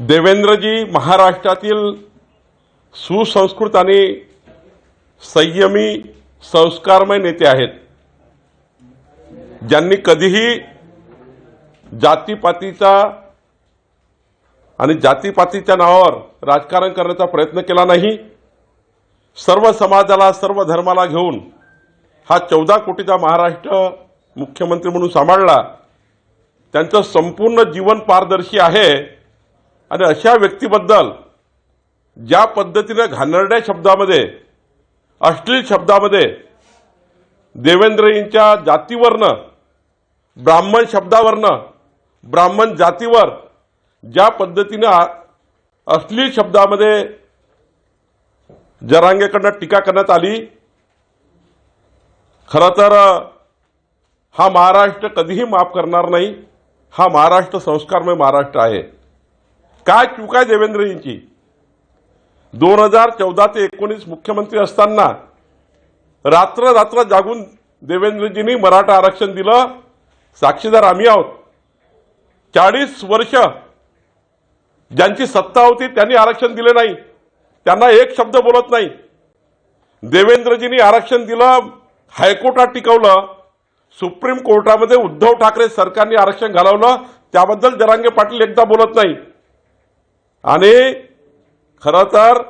देवेंद्रजी महाराष्ट्रातील सुसंस्कृत आणि संयमी संस्कारमय नेते आहेत. ज्यांनी कधीही जातीपातीचा आणि जातीपातीच्या नावावर राजकारण करण्याचा प्रयत्न केला नाही. सर्व समाजाला सर्व धर्माला घेऊन हा चौदा कोटीचा महाराष्ट्र मुख्यमंत्री म्हणून सांभाळला. त्यांचं संपूर्ण जीवन पारदर्शी आहे. आणि अशा व्यक्तीबद्दल ज्या पद्धतीनं घाणरड्या शब्दामध्ये अश्लील शब्दामध्ये देवेंद्रजींच्या जातीवरनं ब्राह्मण शब्दावरनं ब्राह्मण जातीवर ज्या पद्धतीनं अश्लील शब्दामध्ये जरांगेकडनं टीका करण्यात आली खरं तर हा महाराष्ट्र कधीही माफ करणार नाही. हा महाराष्ट्र संस्कारमय महाराष्ट्र आहे. काय चूक आहे देवेंद्रजींची? दोन हजार चौदा ते एकोणीस मुख्यमंत्री असताना रात्र रात्र जागून देवेंद्रजींनी मराठा आरक्षण दिलं. साक्षीदार आम्ही आहोत. चाळीस वर्ष ज्यांची सत्ता होती त्यांनी आरक्षण दिले नाही. त्यांना एक शब्द बोलत नाही. देवेंद्रजींनी आरक्षण दिलं हायकोर्टात टिकवलं सुप्रीम कोर्टामध्ये उद्धव ठाकरे सरकारने आरक्षण घालवलं त्याबद्दल जरांगे पाटील एकदा बोलत नाही. आणि खरं तर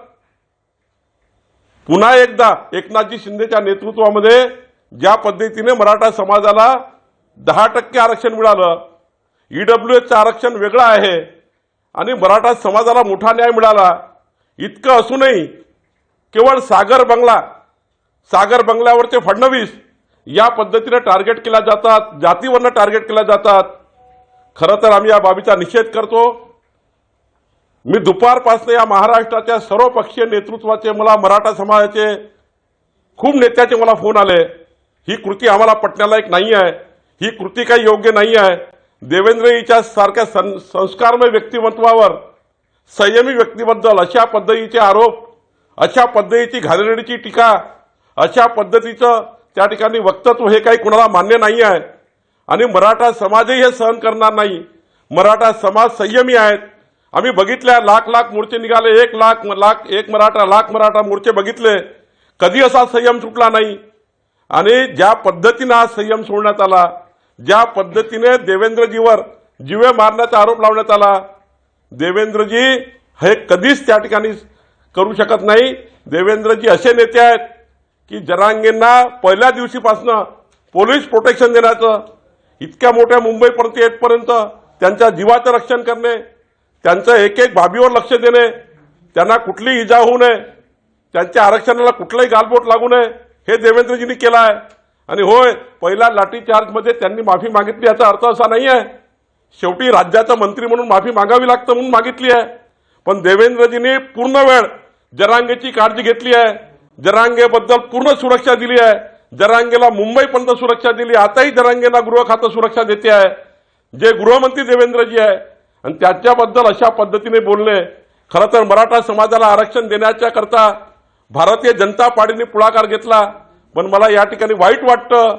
पुन्हा एकदा एकनाथजी शिंदेच्या नेतृत्वामध्ये ज्या पद्धतीने मराठा समाजाला दहा टक्के आरक्षण मिळालं ईडब्ल्यूएचं आरक्षण वेगळं आहे आणि मराठा समाजाला मोठा न्याय मिळाला इतकं असूनही केवळ सागर बंगला सागर बंगल्यावरचे फडणवीस या पद्धतीने टार्गेट केल्या जातात जातीवरनं टार्गेट केल्या जातात. खरं तर आम्ही या बाबीचा निषेध करतो. मी दुपारपासून या महाराष्ट्राच्या सर्व पक्षीय नेतृत्वाचे मला मराठा समाजाचे खूप नेत्याचे मला फोन आले. ही कृती आम्हाला पटण्यालायक नाही आहे. ही कृती काही योग्य नाही आहे. देवेंद्रजीच्या सारख्या सं संस्कारमय व्यक्तिमत्वावर संयमी व्यक्तीबद्दल अशा पद्धतीचे आरोप अशा पद्धतीची घालरेडीची टीका अशा पद्धतीचं त्या ठिकाणी वक्तव्य हे काही कुणाला मान्य नाही आहे. आणि मराठा समाजही हे सहन करणार नाही. मराठा समाज संयमी आहेत. आम्ही बघितल्या लाख लाख मूर्ती निघाले एक लाख लाख एक मराठा लाख मराठा मोर्चे बघितले. कधी असा संयम सुटला नाही. आणि ज्या पद्धतीनं हा संयम सोडण्यात आला ज्या पद्धतीने देवेंद्रजीवर जीवे मारण्याचा आरोप लावण्यात आला देवेंद्रजी हे कधीच त्या ठिकाणी करू शकत नाही. देवेंद्रजी असे नेते आहेत की जरांगेंना पहिल्या दिवशीपासनं पोलीस प्रोटेक्शन देण्याचं इतक्या मोठ्या मुंबईपर्यंत येतपर्यंत त्यांच्या जीवाचं रक्षण करणे त्यांचं एक एक बाबीवर लक्ष देणे त्यांना कुठली इजा होऊ नये त्यांच्या आरक्षणाला कुठलाही गालबोट लागू नये हे देवेंद्रजींनी केलं आहे. आणि होय पहिल्या लाठीचार्जमध्ये त्यांनी माफी मागितली याचा अर्थ असा नाही आहे शेवटी राज्याचा मंत्री म्हणून माफी मागावी लागतं म्हणून मागितली आहे. पण देवेंद्रजींनी पूर्ण वेळ जरांगेची काळजी घेतली आहे. जरांगेबद्दल पूर्ण सुरक्षा दिली आहे. जरांगेला मुंबईपर्यंत सुरक्षा दिली आताही जरांगेला गृह खातं सुरक्षा देते आहे. जे गृहमंत्री देवेंद्रजी आहे आणि त्याच्याबद्दल अशा पद्धतीने बोलणे खरं तर मराठा समाजाला आरक्षण देण्याच्या करता भारतीय जनता पार्टीने पुढाकार घेतला. पण मला या ठिकाणी वाईट वाटतं.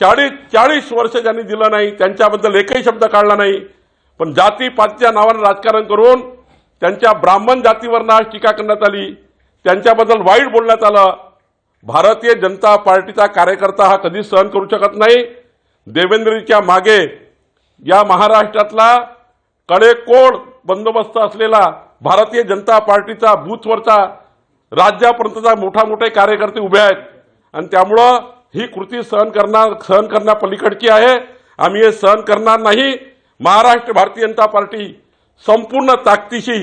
चाळीस चाळीस वर्ष ज्यांनी दिलं नाही त्यांच्याबद्दल एकही शब्द काढला नाही. पण जाती पातीच्या नावानं राजकारण करून त्यांच्या ब्राह्मण जातीवर आज टीका करण्यात आली. त्यांच्याबद्दल वाईट बोलण्यात आलं. भारतीय जनता पार्टीचा कार्यकर्ता हा कधीच सहन करू शकत नाही. देवेंद्रजीच्या मागे या महाराष्ट्रातला कडेकोड बंदोबस्त असलेला भारतीय जनता पार्टीचा बूथवरचा राज्यापर्यंतचा मोठा मोठे कार्यकर्ते उभे आहेत. आणि त्यामुळं ही कृती सहन करणार सहन करण्यापलीकडची आहे. आम्ही हे सहन करणार नाही. महाराष्ट्र भारतीय जनता पार्टी संपूर्ण ताकदीशी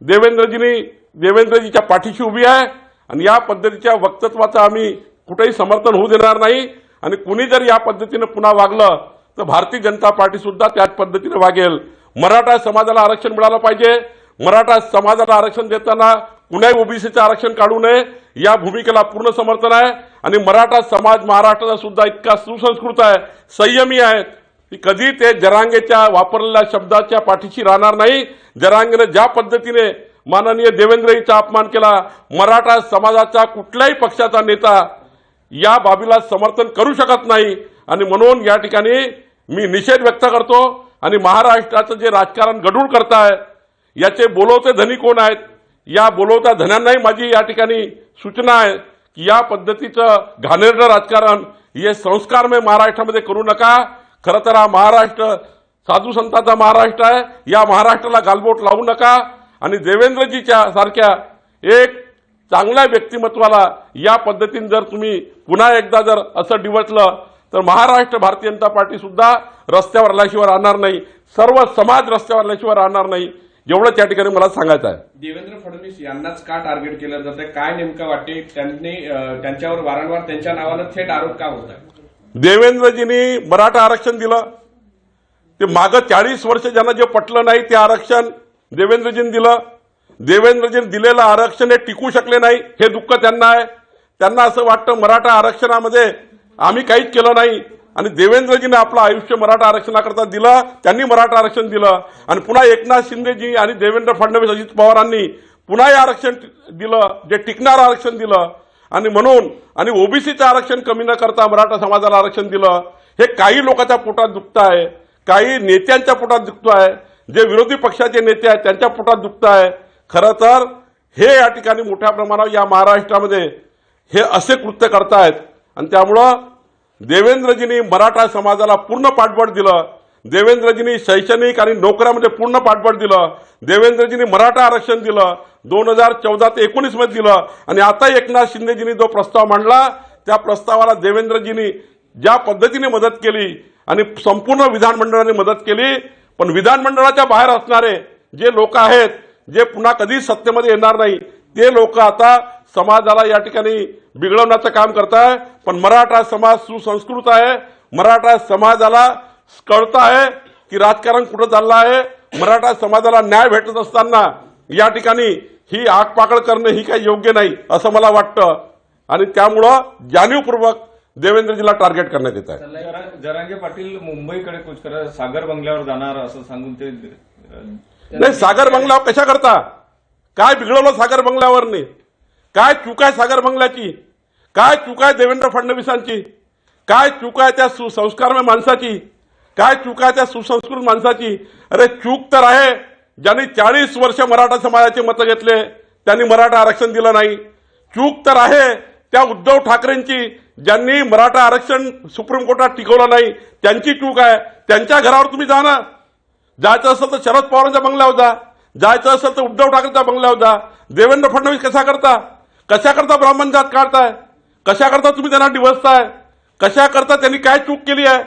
देवेंद्रजींनी देवेंद्रजीच्या पाठीशी उभी आहे. आणि या पद्धतीच्या वक्तत्वाचं आम्ही कुठेही समर्थन होऊ देणार नाही. आणि कुणी जर या पद्धतीनं पुन्हा वागलं तर भारतीय जनता पार्टी सुद्धा त्याच पद्धतीनं वागेल. मराठा समाजाला आरक्षण मिळालं पाहिजे. मराठा समाजाला आरक्षण देताना कुणाही ओबीसीचं आरक्षण काढू नये या भूमिकेला पूर्ण समर्थन आहे. आणि मराठा समाज महाराष्ट्राचा सुद्धा इतका सुसंस्कृत आहे संयमी आहेत की कधी ते जरांगेच्या वापरलेल्या शब्दाच्या पाठीशी राहणार नाही. जरांगेनं ज्या पद्धतीने माननीय देवेंद्रजीचा अपमान केला मराठा समाजाचा कुठल्याही पक्षाचा नेता या बाबीला समर्थन करू शकत नाही. आणि म्हणून या ठिकाणी मी निषेध व्यक्त करतो आणि महाराष्ट्राचं जे राजकारण गढूळ करताय याचे बोलवते धनी कोण आहेत? या बोलवत्या धन्यांनाही माझी या ठिकाणी सूचना आहे की या पद्धतीचं घाणेरडं राजकारण हे संस्कारमय महाराष्ट्रामध्ये करू नका. खरं तर हा महाराष्ट्र साधू संतांचा महाराष्ट्र आहे. या महाराष्ट्राला गालबोट लावू नका. आणि देवेंद्रजीच्या सारख्या एक चांगल्या व्यक्तिमत्वाला या पद्धतीने जर तुम्ही पुन्हा एकदा जर असं डिवटलं तर महाराष्ट्र भारतीय जनता पार्टी सुद्धा रस्त्यावर आल्याशिवाय राहणार नाही. सर्व समाज रस्त्यावर आल्याशिवाय राहणार नाही. एवढंच या ठिकाणी मला सांगायचं आहे. देवेंद्र फडणवीस यांनाच का टार्गेट केलं जातं काय नेमकं वाटते त्यांनी त्यांच्यावर वारंवार त्यांच्या नावानं थेट आरोप का होत आहे देवेंद्रजींनी मराठा आरक्षण दिलं. ते मागं चाळीस वर्ष ज्यांना जे पटलं नाही ते आरक्षण देवेंद्रजींनी दिलं. देवेंद्रजींनी दिलेलं आरक्षण हे टिकू शकले नाही हे दुःख त्यांना आहे. त्यांना असं वाटतं मराठा आरक्षणामध्ये आम्ही काहीच केलं नाही. आणि देवेंद्रजीने आपलं आयुष्य मराठा आरक्षणाकरता दिलं त्यांनी मराठा आरक्षण दिलं. आणि पुन्हा एकनाथ शिंदेजी आणि देवेंद्र फडणवीस अजित पवारांनी पुन्हा हे आरक्षण दिलं जे टिकणारं आरक्षण दिलं. आणि म्हणून आणि ओबीसीचं आरक्षण कमी न करता मराठा समाजाला आरक्षण दिलं. हे काही लोकांच्या पोटात दुखत आहे काही नेत्यांच्या पोटात दुखत आहे जे विरोधी पक्षाचे नेते आहेत त्यांच्या पोटात दुखत आहे खरं तर हे या ठिकाणी मोठ्या प्रमाणावर या महाराष्ट्रामध्ये हे असे कृत्य करतायत. आणि त्यामुळं देवेंद्रजींनी मराठा समाजाला पूर्ण पाठबळ दिलं. देवेंद्रजींनी शैक्षणिक आणि नोकऱ्यामध्ये पूर्ण पाठबळ दिलं. देवेंद्रजींनी मराठा आरक्षण दिलं. दोन हजार चौदा ते एकोणीसमध्ये दिलं. आणि आता एकनाथ शिंदेजींनी जो प्रस्ताव मांडला त्या प्रस्तावाला देवेंद्रजींनी ज्या पद्धतीने मदत केली आणि संपूर्ण विधानमंडळाने मदत केली पण विधानमंडळाच्या बाहेर असणारे जे लोक आहेत जे पुन्हा कधीच सत्तेमध्ये येणार नाही ते लोक आता समाजाला या ठिकाणी बिघडवण्याचं काम करताय पण मराठा समाज सुसंस्कृत आहे. मराठा समाजाला कळतं आहे की राजकारण कुठं चाललं आहे. मराठा समाजाला न्याय भेटत असताना या ठिकाणी ही आगपाकड करणं ही काही योग्य नाही असं मला वाटतं. आणि त्यामुळं जाणीवपूर्वक देवेंद्रजीला टार्गेट करण्यात येत आहे. जरा- जरांगे पाटील मुंबईकडे कूच करत सागर बंगल्यावर जाणार असं सांगून ते नाही सागर बंगल्यावर कशा करता? काय बिघडवलं सागर बंगल्यावरनी? काय चूक आहे सागर बंगल्याची? काय चूक आहे देवेंद्र फडणवीसांची? काय चूक आहे त्या सुसंस्कारमय माणसाची? काय चूक आहे त्या सुसंस्कृत माणसाची? अरे चूक तर आहे. ज्यांनी चाळीस वर्ष मराठा समाजाचे मतं घेतले त्यांनी मराठा आरक्षण दिलं नाही. चूक तर आहे त्या उद्धव ठाकरेंची ज्यांनी मराठा आरक्षण सुप्रीम कोर्टात टिकवलं नाही. त्यांची चूक आहे. त्यांच्या घरावर तुम्ही जा ना. जायचं असेल तर शरद पवारांचा बंगल्यावर जा जायचं असेल तर उद्धव ठाकरेंच्या बंगल्यावर जा देवेंद्र फडणवीस कसा करता? कशाकरता ब्राह्मण जात काढताय? कशाकरता तुम्ही त्यांना डिवसताय कशाकरता त्यांनी काय चूक केली आहे?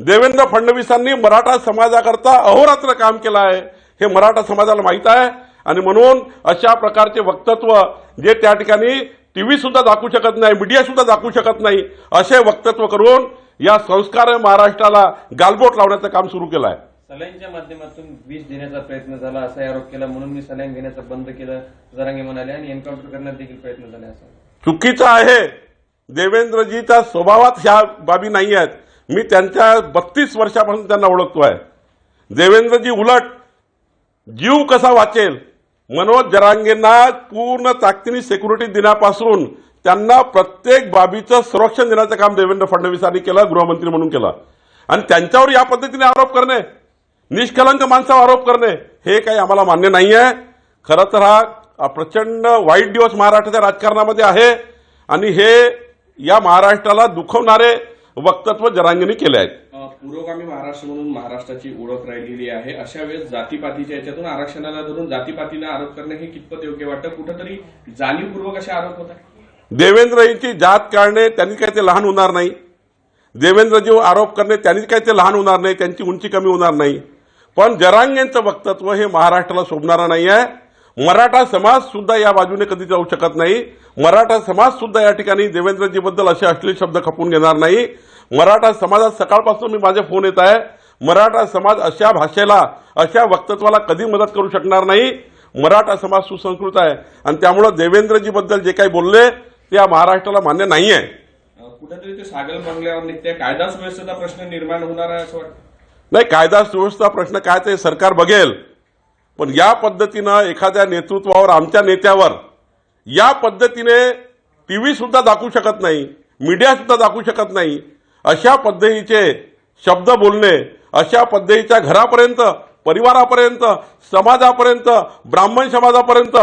देवेंद्र फडणवीसांनी मराठा समाजाकरता अहोरात्र काम केलं आहे. हे मराठा समाजाला माहीत आहे. आणि म्हणून अशा प्रकारचे वक्तत्व जे त्या ठिकाणी टीव्ही सुद्धा दाखवू शकत नाही मीडिया सुद्धा दाखवू शकत नाही असे वक्तत्व करून या संस्कार महाराष्ट्राला गालबोट लावण्याचं काम सुरू केलं आहे. सलाईनच्या माध्यमातून विष देण्याचा प्रयत्न झाला असा आरोप केला. म्हणून मी सलाईन घेण्याचं बंद केलं जरांगे म्हणाले आणि एन्काउंटर करण्यात देखील प्रयत्न झाले असा. चुकीचं आहे. देवेंद्रजीच्या स्वभावात ह्या बाबी नाही आहेत. मी त्यांच्या बत्तीस वर्षापासून त्यांना ओळखतो आहे देवेंद्रजी उलट जीव कसा वाचेल? मनोज जरांगेंना पूर्ण ताकदीने सिक्युरिटी देण्यापासून त्यांना प्रत्येक बाबीचं संरक्षण देण्याचं काम देवेंद्र फडणवीसांनी केलं गृहमंत्री म्हणून केलं. आणि त्यांच्यावर या पद्धतीने आरोप करणे निष्कलंक माणसावर आरोप करणे हे काही आम्हाला मान्य नाही आहे खरं तर हा प्रचंड वाईट दिवस महाराष्ट्राच्या राजकारणामध्ये आहे आणि हे या महाराष्ट्राला दुखवणारे वक्तत्व जरांगेंनी केले आहेत. पुरोगामी महाराष्ट्र म्हणून महाराष्ट्राची ओळख राहिलेली आहे. अशा वेळेस जातीपातीच्या याच्यातून आरक्षणाला धरून जातीपातीनं आरोप करणं हे कितपत योग्य वाटतं? कुठंतरी जाणीवपूर्वक असे आरोप होत आहे देवेंद्र यांची जात काढणे त्यांनी काही ते लहान होणार नाही. देवेंद्रजी आरोप करणे त्यांनी काही ते लहान होणार नाही त्यांची उंची कमी होणार नाही. पण जरांगेंचं वक्तत्व हे महाराष्ट्राला शोभणारं नाही आहे मराठा समाज सुद्धा या बाजूने कधी जाऊ शकत नाही. मराठा समाज सुद्धा या ठिकाणी देवेंद्रजीबद्दल असे अश्लील शब्द खपून घेणार नाही. मराठा समाजात सकाळपासून मी माझे फोन येत आहे. मराठा समाज अशा भाषेला अशा वक्तत्वाला कधी मदत करू शकणार नाही. मराठा समाज सुसंस्कृत आहे आणि त्यामुळं देवेंद्रजीबद्दल जे काही बोलले ते या महाराष्ट्राला मान्य नाही आहे कुठेतरी ते सागर बंगल्यावर निघते. कायदा सुव्यवस्थेचा प्रश्न निर्माण होणार आहे असं वाटतं. नाही कायदा सुव्यवस्था प्रश्न काय ते सरकार बघेल. पण या पद्धतीनं एखाद्या नेतृत्वावर आमच्या नेत्यावर या पद्धतीने टीव्ही सुद्धा दाखवू शकत नाही मीडिया सुद्धा दाखवू शकत नाही अशा पद्धतीचे शब्द बोलणे अशा पद्धतीच्या घरापर्यंत परिवारापर्यंत समाजापर्यंत ब्राह्मण समाजापर्यंत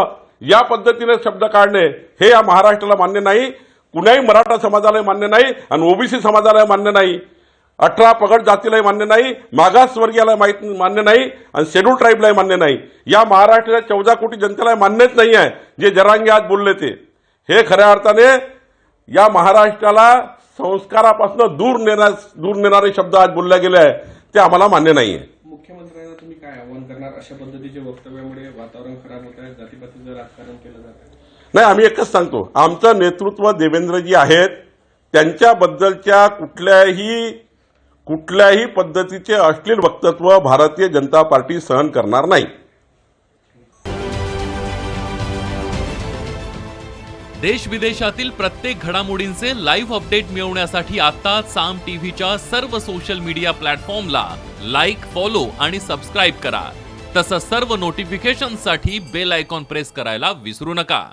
या पद्धतीने शब्द काढणे हे या महाराष्ट्राला मान्य नाही कुणाही मराठा समाजाला मान्य नाही आणि ओबीसी समाजाला मान्य नाही. अठरा पगड जातीलाही मान्य नाही मागासवर्गीयाला माहीत मान्य नाही आणि शेड्यूल ट्राईबलाही मान्य नाही. या महाराष्ट्राच्या चौदा कोटी जनतेला मान्यच नाही आहे जे जरांगे आज बोलले ते. हे खऱ्या अर्थाने या महाराष्ट्राला संस्कारापासून दूर नेण्या दूर नेणारे शब्द आज बोलले गेले आहे ते आम्हाला मान्य नाही आहे मुख्यमंत्र्यांना तुम्ही काय आव्हान करणार? अशा पद्धतीचे वक्तव्यामुळे वातावरण खराब होत आहे जातीपातीचं राजकारण केलं जात नाही आम्ही एकच सांगतो. आमचं नेतृत्व देवेंद्रजी आहेत. त्यांच्याबद्दलच्या कुठल्याही कुठल्याही पद्धतीचे अश्लील वक्तत्व भारतीय जनता पार्टी सहन करणार नाही. देश विदेशातील प्रत्येक घडामोडींचे लाईव्ह अपडेट मिळवण्यासाठी आता साम टीव्हीच्या सर्व सोशल मीडिया प्लॅटफॉर्मला लाईक फॉलो आणि सबस्क्राईब करा. तसंच सर्व नोटिफिकेशनसाठी बेल आयकॉन प्रेस करायला विसरू नका.